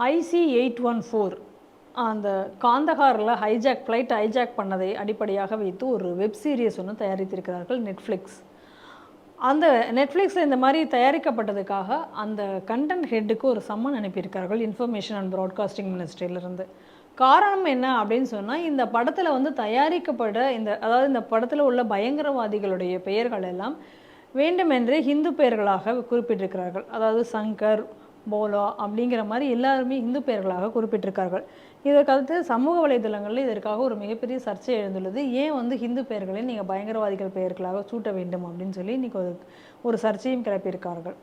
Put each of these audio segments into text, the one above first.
IC eight one four அந்த காந்தகாரில் hijack flight hijack பண்ணதை அடிப்படையாக வைத்து ஒரு வெப் சீரியஸ் ஒன்று தயாரித்திருக்கிறார்கள் நெட்ஃப்ளிக்ஸ். அந்த நெட்ஃப்ளிக்ஸில் இந்த மாதிரி தயாரிக்கப்பட்டதுக்காக அந்த கண்டென்ட் ஹெட்டுக்கு ஒரு சம்மன் அனுப்பியிருக்கார்கள் இன்ஃபர்மேஷன் அண்ட் ப்ராட்காஸ்டிங் மினிஸ்ட்ரியிலிருந்து காரணம் என்ன அப்படின்னு சொன்னால் இந்த படத்தில் வந்து தயாரிக்கப்பட இந்த அதாவது இந்த படத்தில் உள்ள பயங்கரவாதிகளுடைய பெயர்கள் எல்லாம் வேண்டுமென்றே ஹிந்து பெயர்களாக குறிப்பிட்டிருக்கிறார்கள். அதாவது சங்கர் போலோ அப்படிங்கிற மாதிரி எல்லாருமே இந்து பெயர்களாக குறிப்பிட்டிருக்கார்கள். இதற்கடுத்து சமூக வலைதளங்களில் இதற்காக ஒரு மிகப்பெரிய சர்ச்சை எழுந்துள்ளது. ஏன் வந்து ஹிந்து பெயர்களை நீங்கள் பயங்கரவாதிகள் பெயர்களாக சூட்ட வேண்டும் அப்படின்னு சொல்லி இன்றைக்கி ஒரு ஒரு சர்ச்சையும் கிளப்பியிருக்கார்கள்.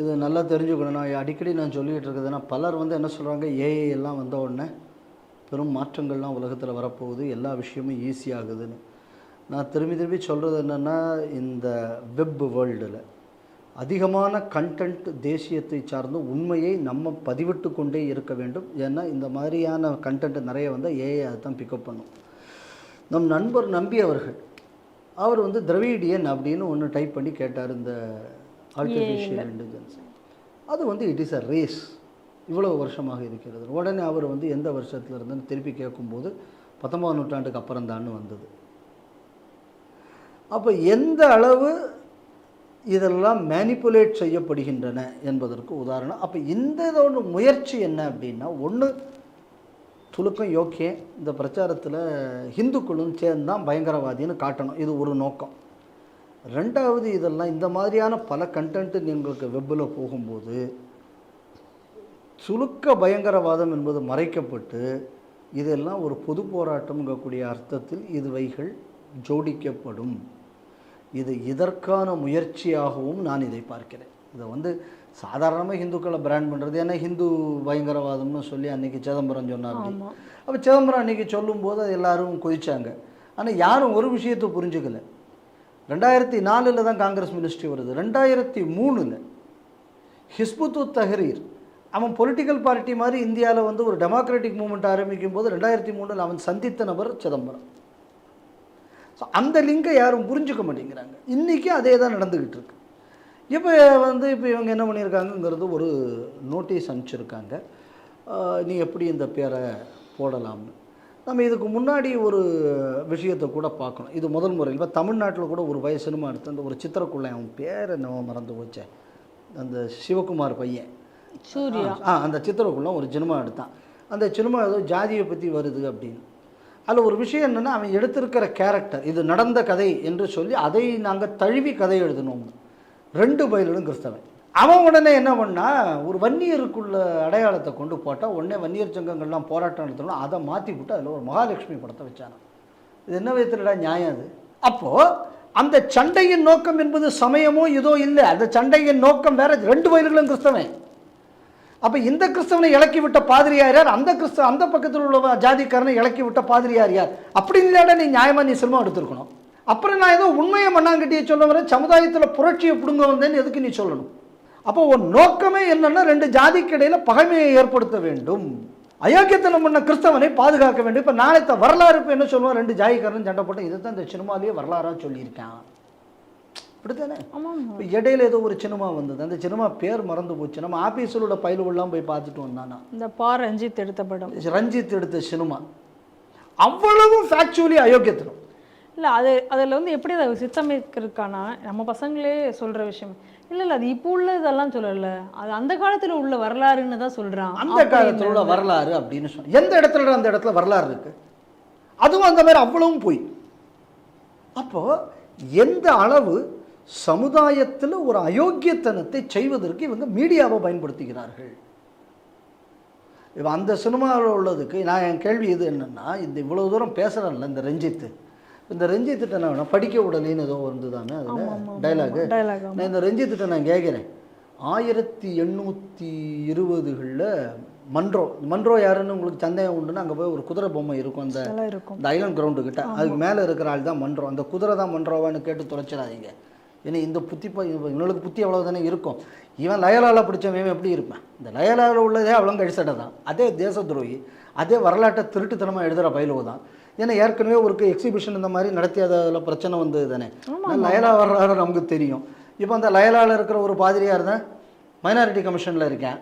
இது நல்லா தெரிஞ்சுக்கணும். நான் அடிக்கடி நான் சொல்லிகிட்டு இருக்குதுன்னா பலர் வந்து என்ன சொல்கிறாங்க ஏஐ எல்லாம் வந்த உடனே பெரும் மாற்றங்கள்லாம் உலகத்தில் வரப்போகுது. எல்லா விஷயமும் ஈஸியாகுதுன்னு நான் திரும்பி திரும்பி சொல்கிறது என்னென்னா இந்த வெப் வேர்ல்டில் அதிகமான கண்டென்ட் தேசியத்தை சார்ந்த உண்மையை நம்ம பதிவிட்டு கொண்டே இருக்க வேண்டும். ஏன்னா இந்த மாதிரியான கண்டென்ட் நிறைய வந்தால் ஏஐ அதை தான் பிக்கப் பண்ணும். நம் நண்பர் நம்பி அவர்கள் அவர் வந்து திரவிடியன் அப்படின்னு ஒன்று டைப் பண்ணி கேட்டார் இந்த ஆர்டிஃபிஷியல் இன்டெலிஜென்ஸ் அது வந்து இட் இஸ் அ ரேஸ் இவ்வளவு வருஷமாக இருக்கிறது. உடனே அவர் வந்து எந்த வருஷத்துல இருந்துன்னு திருப்பி கேட்கும்போது பத்தொன்பதாம் நூற்றாண்டுக்கு அப்புறம் வந்தது. அப்போ எந்த அளவு இதெல்லாம் மேனிப்புலேட் செய்யப்படுகின்றன என்பதற்கு உதாரணம். அப்போ இந்த இதோட முயற்சி என்ன அப்படின்னா ஒன்று துலுக்கம் யோக்கியம் இந்த பிரச்சாரத்தில் ஹிந்துக்களும் சேர்ந்து தான் பயங்கரவாதின்னு காட்டணும். இது ஒரு நோக்கம். ரெண்டாவது இதெல்லாம் இந்த மாதிரியான பல கண்டென்ட்டு எங்களுக்கு வெப்பில் போகும்போது சுலுக்க பயங்கரவாதம் என்பது மறைக்கப்பட்டு இதெல்லாம் ஒரு பொது போராட்டம்ங்கக்கூடிய அர்த்தத்தில் இதுவைகள் ஜோடிக்கப்படும். இது இதற்கான முயற்சியாகவும் நான் இதை பார்க்கிறேன். இதை வந்து சாதாரணமாக ஹிந்துக்களை பிராண்ட் பண்ணுறது ஏன்னா ஹிந்து பயங்கரவாதம்னு சொல்லி அன்னைக்கு சிதம்பரம் சொன்னார். அப்போ சிதம்பரம் அன்னைக்கு சொல்லும்போது அது எல்லாரும் கொதிச்சாங்க. ஆனால் யாரும் ஒரு விஷயத்தை புரிஞ்சுக்கல. ரெண்டாயிரத்தி நாலில் தான் காங்கிரஸ் மினிஸ்ட்ரி வருது. ரெண்டாயிரத்தி மூணில் ஹிஸ்புத்து தஹரீர் அவன் பொலிட்டிக்கல் பார்ட்டி மாதிரி இந்தியாவில் வந்து ஒரு டெமோக்ராட்டிக் மூவ்மெண்ட் ஆரம்பிக்கும் போது ரெண்டாயிரத்தி மூணில் அவன் சந்தித்த நபர் சிதம்பரம். ஸோ அந்த லிங்கை யாரும் புரிஞ்சுக்க மாட்டேங்கிறாங்க. இன்றைக்கி அதே தான் நடந்துக்கிட்டு இருக்கு. இப்போ வந்து இப்போ இவங்க என்ன பண்ணியிருக்காங்கங்கிறது ஒரு நோட்டீஸ் அனுப்பிச்சிருக்காங்க. நீ எப்படி இந்த பேரை போடலாம்னு. நம்ம இதுக்கு முன்னாடி ஒரு விஷயத்தை கூட பார்க்கணும். இது முதல் முறை இப்போ தமிழ்நாட்டில் கூட ஒரு வய சினிமா எடுத்து அந்த ஒரு சித்திரக்குள்ளே அவன் பேர் என்னவோ மறந்து போச்சே. அந்த சிவகுமார் பையன். சூர்யா. ஆ அந்த சித்திரக்குள்ள ஒரு சினிமா எடுத்தான். அந்த சினிமா ஏதோ ஜாதியை பற்றி வருது அப்படின்னு. அதில் ஒரு விஷயம் என்னென்னா அவன் எடுத்திருக்கிற கேரக்டர் இது நடந்த கதை என்று சொல்லி அதை நாங்கள் தழுவி கதை எழுதணும் ரெண்டு பயிலும் கிறிஸ்தவன். அவன் உடனே என்ன பண்ணா ஒரு வன்னியருக்குள்ள அடையாளத்தை கொண்டு போட்டால் உடனே வன்னியர் சங்கங்கள்லாம் போராட்டம் நடத்தணும் அதை மாற்றி விட்டு அதில் ஒரு மகாலட்சுமி படத்தை வச்சானான். இது என்ன விதத்துலடா நியாயம் அது? அப்போது அந்த சண்டையின் நோக்கம் என்பது சமயமோ இதோ இல்லை. அந்த சண்டையின் நோக்கம் வேற ரெண்டு வயல்களும் கிறிஸ்தவன். அப்போ இந்த கிறிஸ்தவனை இலக்கி விட்ட பாதிரியார் யார் அந்த கிறிஸ்தவ அந்த பக்கத்தில் உள்ள ஜாதிக்காரனை இலக்கி விட்ட பாதிரியார் யார் அப்படி இல்லையாடா நீ நியாயமாக நீ சினிமா எடுத்திருக்கணும். அப்புறம் நான் ஏதோ உண்மையை மண்ணாங்கட்டியை சொல்ல வரேன் சமுதாயத்தில் புரட்சியை பிடுங்க வந்தேன்னு எதுக்கு நீ சொல்லணும்? அப்போ உன் நோக்கமே என்னன்னா ரெண்டு ஜாதிக்கு பகைமையை ஏற்படுத்த வேண்டும். அயோக்கியத்தனம் பண்ண கிறிஸ்தவனை பாதுகாக்க வேண்டும். இப்போ நாளைத்த வரலாறு இப்போ என்ன சொல்லுவோம் ரெண்டு ஜாதிக்காரன் சண்டை போட்டு இதை தான் இந்த சினிமாலேயே வரலாறாக சொல்லியிருக்கான். ஆமாம் இப்போ இடையில ஏதோ ஒரு சினிமா வந்தது. அந்த சினிமா பேர் மறந்து போச்சு. நம்ம ஆஃபீஸில் உள்ள பயிலுகள்லாம் போய் பார்த்துட்டு வந்தானா இந்த பா. ரஞ்சித் எடுத்த படம். ரஞ்சித் எடுத்த சினிமா. அவ்வளவு ஃபேக்சுவலி அயோக்கியத்தனம். இல்லை அது அதில் வந்து எப்படி அதை சித்தமைக்கிறதுக்கானா நம்ம பசங்களே சொல்கிற விஷயம். இல்லை இல்லை அது இப்போ உள்ள இதெல்லாம் சொல்லல. அது அந்த காலத்தில் உள்ள வரலாறுன்னு தான் சொல்கிறான் அந்த காலத்தில் உள்ள வரலாறு அப்படின்னு சொன்ன எந்த இடத்துல அந்த இடத்துல வரலாறு இருக்கு? அதுவும் அந்த மாதிரி அவ்வளவும் போய். அப்போ எந்த அளவு சமுதாயத்தில் ஒரு அயோக்கியத்தனத்தை செய்வதற்கு இவங்க மீடியாவை பயன்படுத்துகிறார்கள். இப்போ அந்த சினிமாவில் உள்ளதுக்கு நான் என் கேள்வி இது என்னென்னா இந்த இவ்வளோ தூரம் பேசுகிறேன்ல இந்த ரஞ்சித்து இந்த ரஞ்சித்திட்ட நான் படிக்க விடலைன்னு ஏதோ இருந்துதானே அதில்? டைலாகு நான் இந்த ரஞ்சித்திட்ட நான் கேட்குறேன் ஆயிரத்தி எண்ணூற்றி இருபதுகளில் மன்றோ மன்றோ யாருன்னு உங்களுக்கு சந்தேகம் உண்டுன்னா அங்கே போய் ஒரு குதிரை பொம்மை இருக்கும் அந்த ஐலண்ட் கிரவுண்டு கிட்ட. அதுக்கு மேலே இருக்கிற ஆள் தான் மன்றோம் அந்த குதிரை தான் மன்றோவான்னு கேட்டு தொலைச்சிடாதீங்க. ஏன்னா இந்த புத்தி இவனுக்கு புத்தி அவ்வளோ தானே இருக்கும். இவன் லயலால பிடிச்சவன் எப்படி இருப்பான்? இந்த லயலால உள்ளதே அவ்வளோ கழிசட்டை தான். அதே தேச துரோகி அதே வரலாற்றை திருட்டுத்தனமாக எழுதுகிற பயிலுவ தான். ஏன்னா ஏற்கனவே ஒரு எக்ஸிபிஷன் இந்த மாதிரி நடத்தி அதில் பிரச்சனை வந்தது தானே. லயலா வர்றாரு நமக்கு தெரியும். இப்போ அந்த லயலால இருக்கிற ஒரு பாதிரியார் தான் மைனாரிட்டி கமிஷனில் இருக்கேன்.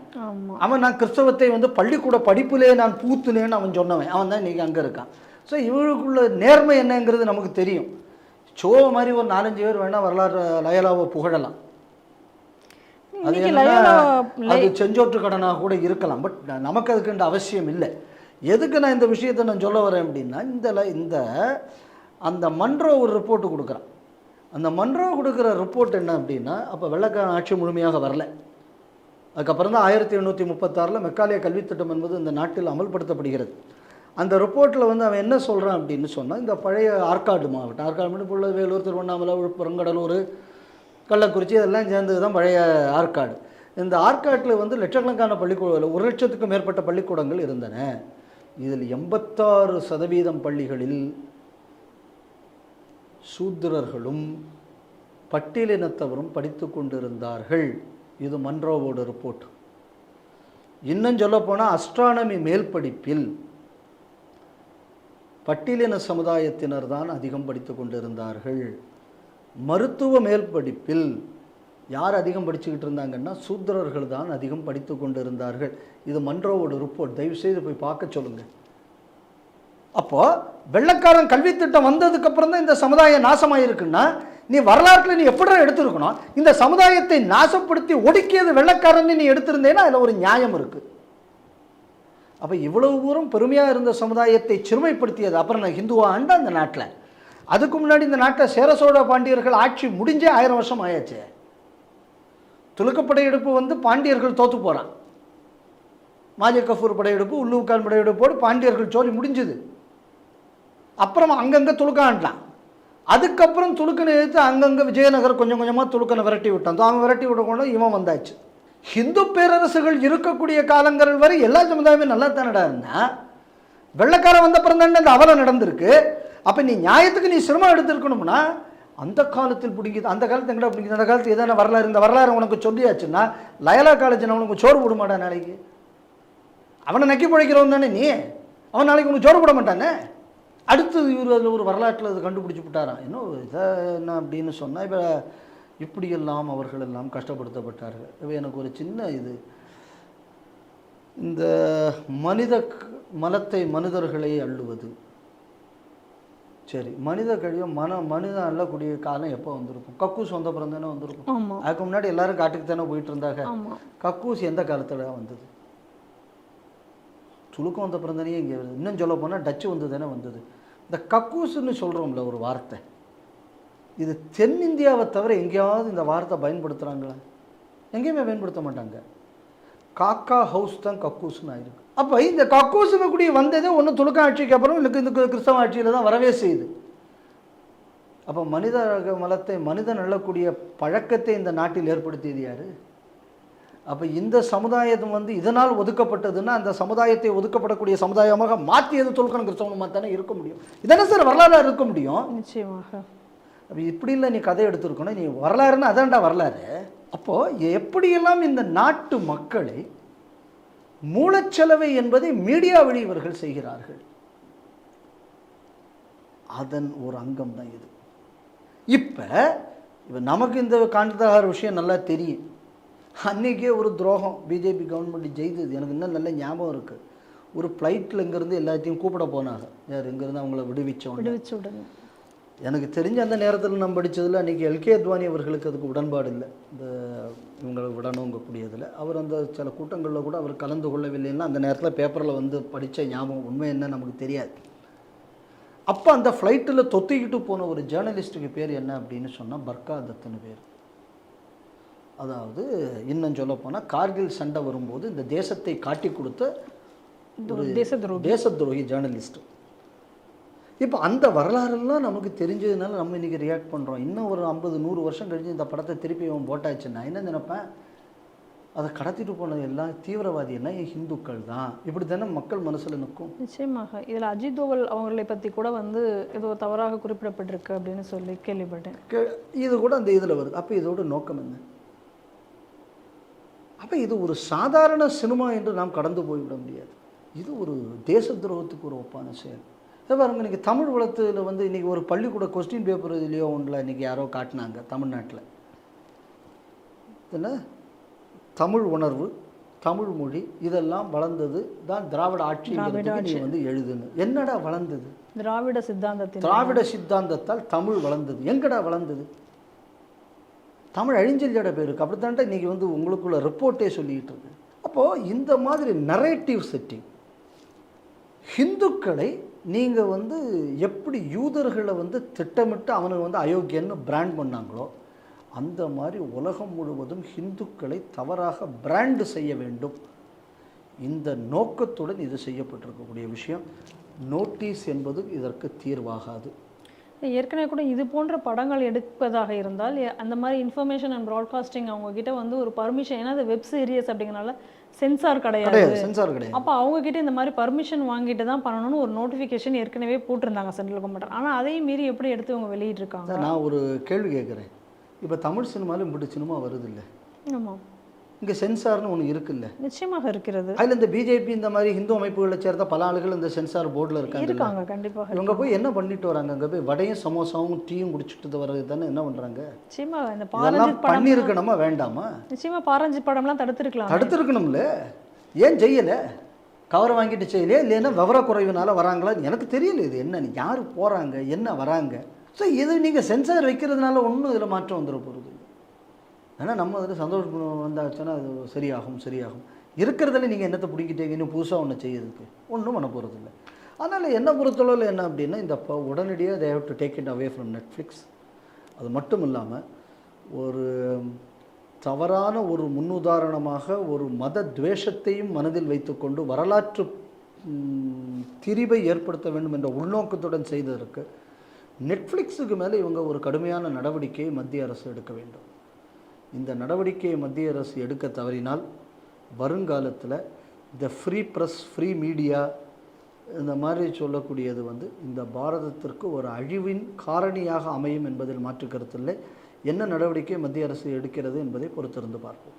அவன் நான் கிறிஸ்தவத்தை வந்து பள்ளிக்கூட படிப்பிலே நான் பூத்துனேன்னு அவன் சொன்னவன். அவன் தான் இன்றைக்கி அங்கே இருக்கான். ஸோ இவருக்குள்ள நேர்மை என்னங்கிறது நமக்கு தெரியும். சோ மாதிரி ஒரு நாலஞ்சு பேர் வேணால் வரலாறு லயலாவை புகழலாம். அது அது செஞ்சோற்று கடனாக கூட இருக்கலாம். பட் நமக்கு அதுக்குன்ற அவசியம் இல்லை. எதுக்கு நான் இந்த விஷயத்தை நான் சொல்ல வரேன் அப்படின்னா இந்த இந்த அந்த மன்றோ ஒரு ரிப்போர்ட் கொடுக்குறான். அந்த மன்றோ கொடுக்குற ரிப்போர்ட் என்ன அப்படின்னா அப்போ வெள்ளக்காரன் ஆட்சி முழுமையாக வரல. அதுக்கப்புறம் தான் ஆயிரத்தி எண்ணூற்றி முப்பத்தாறில் மெக்காலய கல்வித் திட்டம் என்பது இந்த நாட்டில் அமல்படுத்தப்படுகிறது. அந்த ரிப்போர்ட்டில் வந்து அவன் என்ன சொல்கிறான் அப்படின்னு சொன்னால் இந்த பழைய ஆற்காடு மாவட்டம் ஆற்காடு மாவட்டம் இப்போ உள்ள வேலூர் திருவண்ணாமலை விழுப்புரம் கடலூர் கள்ளக்குறிச்சி இதெல்லாம் சேர்ந்தது தான் பழைய ஆற்காடு. இந்த ஆற்காட்டில் வந்து லட்சக்கணக்கான பள்ளிக்கூட ஒரு லட்சத்துக்கும் மேற்பட்ட பள்ளிக்கூடங்கள் இருந்தன. இதில் எண்பத்தாறு சதவீதம் பள்ளிகளில் சூத்திரர்களும் பட்டியலினத்தவரும் படித்து கொண்டிருந்தார்கள். இது மன்ரோவோட ரிப்போர்ட் இன்னும் சொல்லப்போனால் அஸ்ட்ரானமி மேல் படிப்பில் பட்டியலின சமுதாயத்தினர் தான் அதிகம் படித்து கொண்டிருந்தார்கள். மருத்துவ மேல் படிப்பில் யார் அதிகம் படிச்சுக்கிட்டு இருந்தாங்கன்னா சூத்திரர்கள் தான் அதிகம் படித்து கொண்டிருந்தார்கள். இது மன்றோவோட ரிப்போர்ட். தயவுசெய்து போய் பார்க்க சொல்லுங்கள் அப்போ வெள்ளக்காரன் கல்வி திட்டம் வந்ததுக்கு அப்புறம் தான் இந்த சமுதாயம் நாசமாயிருக்குன்னா நீ வரலாற்றில் நீ எப்படி எடுத்திருக்கணும்? இந்த சமுதாயத்தை நாசப்படுத்தி ஒடுக்கியது வெள்ளக்காரன் நீ எடுத்திருந்தேன்னா அதில் ஒரு நியாயம் இருக்குது அப்போ இவ்வளவு தூரம் பெருமையாக இருந்த சமுதாயத்தை சிறுமைப்படுத்தியது அப்புறம் நான் ஹிந்துவா ஆண்டா அந்த நாட்டில். அதுக்கு முன்னாடி இந்த நாட்டில் சேர சோழ பாண்டியர்கள் ஆட்சி முடிஞ்சே ஆயிரம் வருஷம் ஆயாச்சு. துலுக்க படையெடுப்பு வந்து பாண்டியர்கள் தோத்து போகிறான் மாஜ கஃபூர் படையெடுப்பு உள்ளூர்கான் படையெடுப்போடு பாண்டியர்கள் சோழி முடிஞ்சுது. அப்புறம் அங்கங்கே துலுக்கான்ட்டான் அதுக்கப்புறம் துலுக்கனை எடுத்து அங்கங்கே விஜயநகர் கொஞ்சம் கொஞ்சமாக துலுக்கனை விரட்டி விட்டான். அவன் விரட்டி விடக்கூட இவன் வந்தாச்சு. ஹிந்து பேரரசுகள் இருக்கக்கூடிய காலங்கள் வரை எல்லா சமுதாயமே நல்லா தானடா இருந்தா? வெள்ளைக்காரன் வந்த அப்புறம் அந்த இந்த அவலம் நடந்திருக்கு. அப்போ நீ நியாயத்துக்கு நீ சிரமம் எடுத்திருக்கணும்னா அந்த காலத்தில் பிடிக்குது அந்த காலத்து எங்கடா பிடிக்குது அந்த காலத்து எதனா வரலாறு இந்த வரலாறு உனக்கு சொல்லியாச்சுன்னா லயலா காலேஜ் உனக்கு சோறு போட மாட்டான் நாளைக்கு? அவனை நக்கி பிழைக்கிறவன் தானே நீ? அவன் நாளைக்கு உனக்கு சோறு போட மாட்டானே? அடுத்து இவர் அதில் ஒரு வரலாற்றில் அது கண்டுபிடிச்சி விட்டாரான் இன்னும் இதை என்ன அப்படின்னு சொன்னால் இப்போ இப்படியெல்லாம் அவர்கள் எல்லாம் கஷ்டப்படுத்தப்பட்டார்கள். இப்போ எனக்கு ஒரு சின்ன இது. இந்த மனித மலத்தை மனிதர்களை அள்ளுவது. சரி மனித கழிவு மன மனிதன் அள்ளக்கூடிய காலம் எப்போ வந்திருக்கும்? கக்கூஸ் வந்த அப்புறம் தானே வந்திருக்கும்? அதுக்கு முன்னாடி எல்லாரும் காட்டுக்கு தானே போயிட்டு இருந்தாங்க கக்கூஸ் எந்த காலத்தில் வந்தது? சுழுக்கம் வந்த அப்புறம் தானே இங்கே இன்னும் சொல்ல போனால் டச்சு வந்து தானே வந்தது. இந்த கக்கூஸ்ன்னு சொல்கிறோம்ல ஒரு வார்த்தை. இது தென்னிந்தியாவை தவிர எங்கேயாவது இந்த வார்த்தை பயன்படுத்துகிறாங்களா எங்கேயுமே பயன்படுத்த மாட்டாங்க. காக்கா ஹவுஸ் தான் கக்கூஸ்னு ஆயிருக்கு. அப்போ இந்த கக்கூஸுங்க கூடிய வந்ததே ஒன்று துலுக்க ஆட்சிக்கு அப்புறம் எனக்கு இந்த கிறிஸ்தவ ஆட்சியில் தான் வரவே செய்யுது. அப்போ மனித மலத்தை மனிதன் அள்ளக்கூடிய பழக்கத்தை இந்த நாட்டில் ஏற்படுத்தியது யார்? அப்போ இந்த சமுதாயம் வந்து இதனால் ஒதுக்கப்பட்டதுன்னா அந்த சமுதாயத்தை ஒதுக்கப்படக்கூடிய சமுதாயமாக மாற்றியது தொல்கணும் கிறிஸ்தவனுமா தானே இருக்க முடியும். இதென்ன சார் வரலாறு இருக்க முடியும்? நிச்சயமாக. அப்போ இப்படி இல்லை நீ கதை எடுத்திருக்கணும் நீ வரலாறுன்னா அதான்டா வரலாறு. அப்போது எப்படியெல்லாம் இந்த நாட்டு மக்களை மூலச்செலவை என்பதை மீடியா வழி இவர்கள் செய்கிறார்கள்? அதன் ஒரு அங்கம் தான் இது. இப்போ இப்போ நமக்கு இந்த காண்டதார விஷயம் நல்லா தெரியும். அன்றைக்கே ஒரு துரோகம் பிஜேபி கவர்மெண்ட் ஜெயித்தது. எனக்கு இன்னும் நல்ல ஞாபகம் இருக்குது ஒரு ஃப்ளைட்டில் இங்கேருந்து எல்லாத்தையும் கூப்பிட போனாங்க. யார்? இங்கேருந்து அவங்கள விடுவிச்சோம் விடுவிச்சு விடுங்க எனக்கு தெரிஞ்ச அந்த நேரத்தில் நம்ம படித்ததில் அன்றைக்கி எல்கே அத்வானி அவர்களுக்கு அதுக்கு உடன்பாடு இல்லை. இந்த இவங்களை விடணுங்கக்கூடியதில். அவர் அந்த சில கூட்டங்களில் கூட அவர் கலந்து கொள்ளவில்லைன்னா அந்த நேரத்தில் பேப்பரில் வந்து படித்த ஞாபகம் உண்மை என்ன நமக்கு தெரியாது. அப்போ அந்த ஃப்ளைட்டில் தொத்திக்கிட்டு போன ஒரு ஜேர்னலிஸ்ட்டுக்கு பேர் என்ன அப்படின்னு சொன்னால் பர்கா தத்துன்னு பேர். அதாவது இன்னும் சொல்லப்போனால் கார்கில் சண்டை வரும்போது இந்த தேசத்தை காட்டி கொடுத்த தேச துரோகி. தேச துரோகி ஜேர்னலிஸ்ட் இப்போ அந்த வரலாறெல்லாம் நமக்கு தெரிஞ்சதுனால நம்ம இன்றைக்கி ரியாக்ட் பண்ணுறோம் இன்னும் ஒரு ஐம்பது நூறு வருஷம் கழிச்சு இந்த படத்தை திருப்பி அவன் போட்டாச்சுன்னா என்ன நினைப்பேன்? அதை கடத்திட்டு போனது எல்லாம் தீவிரவாதி எல்லாம் ஹிந்துக்கள் தான். இப்படி தானே மக்கள் மனசில் நிற்கும். நிச்சயமாக. இதில் அஜித் தோவல் அவர்களை பற்றி கூட வந்து ஏதோ தவறாக குறிப்பிடப்பட்டிருக்கு அப்படின்னு சொல்லி கேள்விப்பட்டேன். இது கூட அந்த இதில் வருது. அப்போ இதோட நோக்கம் என்ன? அப்போ இது ஒரு சாதாரண சினிமா என்று நாம் கடந்து போய்விட முடியாது. இது ஒரு தேச துரோகத்துக்கு ஒரு ஒப்பான செயல். பாருங்க இன்றைக்கி தமிழ் வளத்தில் வந்து இன்றைக்கி ஒரு பள்ளிக்கூட கொஸ்டின் பேப்பர் இதுலேயோ ஒன்றில் இன்றைக்கி யாரோ காட்டினாங்க தமிழ்நாட்டில். என்ன? தமிழ் உணர்வு தமிழ் மொழி இதெல்லாம் வளர்ந்தது தான் திராவிட ஆட்சிங்கிறதுக்கு நீ வந்து எழுதுன்னு. என்னடா வளர்ந்தது? திராவிட சித்தாந்தத்தின் திராவிட சித்தாந்தத்தால் தமிழ் வளர்ந்தது. எங்கடா வளர்ந்தது? தமிழ் அழிஞ்சல்ஜட பேருக்கு. அப்படித்தான்ட்டு இன்றைக்கி வந்து உங்களுக்குள்ள ரிப்போர்ட்டே சொல்லிக்கிட்டு இருக்கு. அப்போது இந்த மாதிரி நரேட்டிவ் செட்டிங் ஹிந்துக்களை நீங்கள் வந்து எப்படி யூதர்களை வந்து திட்டமிட்டு அவனுக்கு வந்து அயோக்கியன்னு பிராண்ட் பண்ணாங்களோ அந்த மாதிரி உலகம் முழுவதும் ஹிந்துக்களை தவறாக பிராண்டு செய்ய வேண்டும். இந்த நோக்கத்துடன் இது செய்யப்பட்டிருக்கக்கூடிய விஷயம். நோட்டீஸ் என்பது இதற்கு தீர்வாகாது. ஏற்கனவே கூட இது போன்ற படங்கள் எடுப்பதாக இருந்தால் அந்த மாதிரி இன்ஃபர்மேஷன் அண்ட் ப்ராட்காஸ்டிங் அவங்ககிட்ட வந்து ஒரு பர்மிஷன் ஏன்னா அது வெப் சீரியஸ் அப்படிங்கிறனால சென்சார் கிடையாது. சென்சார் கிடையாது. அப்போ அவங்க கிட்ட இந்த மாதிரி பர்மிஷன் வாங்கிட்டு தான் பண்ணணும்னு ஒரு நோட்டிஃபிகேஷன் ஏற்கனவே போட்டிருந்தாங்க சென்ட்ரல் கவர்மெண்ட் ஆனால் அதையும் மீறி எப்படி எடுத்து இவங்க வெளியிட்டிருக்காங்க? நான் ஒரு கேள்வி கேட்குறேன். இப்போ தமிழ் சினிமாவில் இப்படி சினிமா வருது இல்லை? ஆமாம் இங்கே சென்சார்னு ஒன்று இருக்குல்ல. நிச்சயமாக இருக்கிறது. அதில் இந்த பிஜேபி இந்த மாதிரி ஹிந்து அமைப்புகளை சேர்ந்த பல ஆளுகள் இந்த சென்சார் போர்டில் இருக்காங்க இருக்காங்க கண்டிப்பாக இவங்க போய் என்ன பண்ணிட்டு வராங்க? அங்கே போய் வடையும் சமோசாவும் டீயும் குடிச்சிட்டு வர்றது தானே என்ன பண்ணுறாங்க நிச்சயமா இந்த இதெல்லாம் பாரஞ்சித் படம் பண்ணியிருக்கணுமா வேண்டாமா? நிச்சயமா பாரஞ்சித் படம்லாம் தடுத்திருக்கலாம். தடுத்திருக்கணும்ல. ஏன் செய்யலை? கவரை வாங்கிட்டு செய்யலையா? இல்லைன்னா விவர குறைவினால வராங்களா? எனக்கு தெரியல இது என்ன யார் போகிறாங்க என்ன வராங்க? ஸோ இது நீங்கள் சென்சார் வைக்கிறதுனால ஒன்றும் இதில் மாற்றம் வந்துட போகிறது ஏன்னா நம்ம அதில் சந்தோஷம் வந்தாச்சுன்னா அது சரியாகும் சரியாகும். இருக்கிறதுல நீங்கள் என்னத்தை பிடிக்கிட்டீங்க? இன்னும் புதுசாக ஒன்று செய்யறதுக்கு. ஒன்றும் பண்ண போகிறது இல்லை அதனால் என்ன பொறுத்தளவில் என்ன அப்படின்னா இந்த இப்போ உடனடியாக they have to take it away from Netflix அது மட்டும் இல்லாமல் ஒரு தவறான ஒரு முன்னுதாரணமாக ஒரு மத துவேஷத்தையும் மனதில் வைத்துக்கொண்டு வரலாற்று திரிவை ஏற்படுத்த வேண்டும் என்ற உள்நோக்கத்துடன் செய்ததற்கு நெட்ஃப்ளிக்ஸுக்கு மேலே இவங்க ஒரு கடுமையான நடவடிக்கையை மத்திய அரசு எடுக்க வேண்டும். இந்த நடவடிக்கையை மத்திய அரசு எடுக்க தவறினால் வருங்காலத்தில் இந்த ஃப்ரீ ப்ரெஸ் ஃப்ரீ மீடியா இந்த மாதிரி சொல்லக்கூடியது வந்து இந்த பாரதத்திற்கு ஒரு அழிவின் காரணியாக அமையும் என்பதில் மாற்று கருத்தில்லை என்ன நடவடிக்கை மத்திய அரசு எடுக்கிறது என்பதை பொறுத்திருந்து பார்ப்போம்.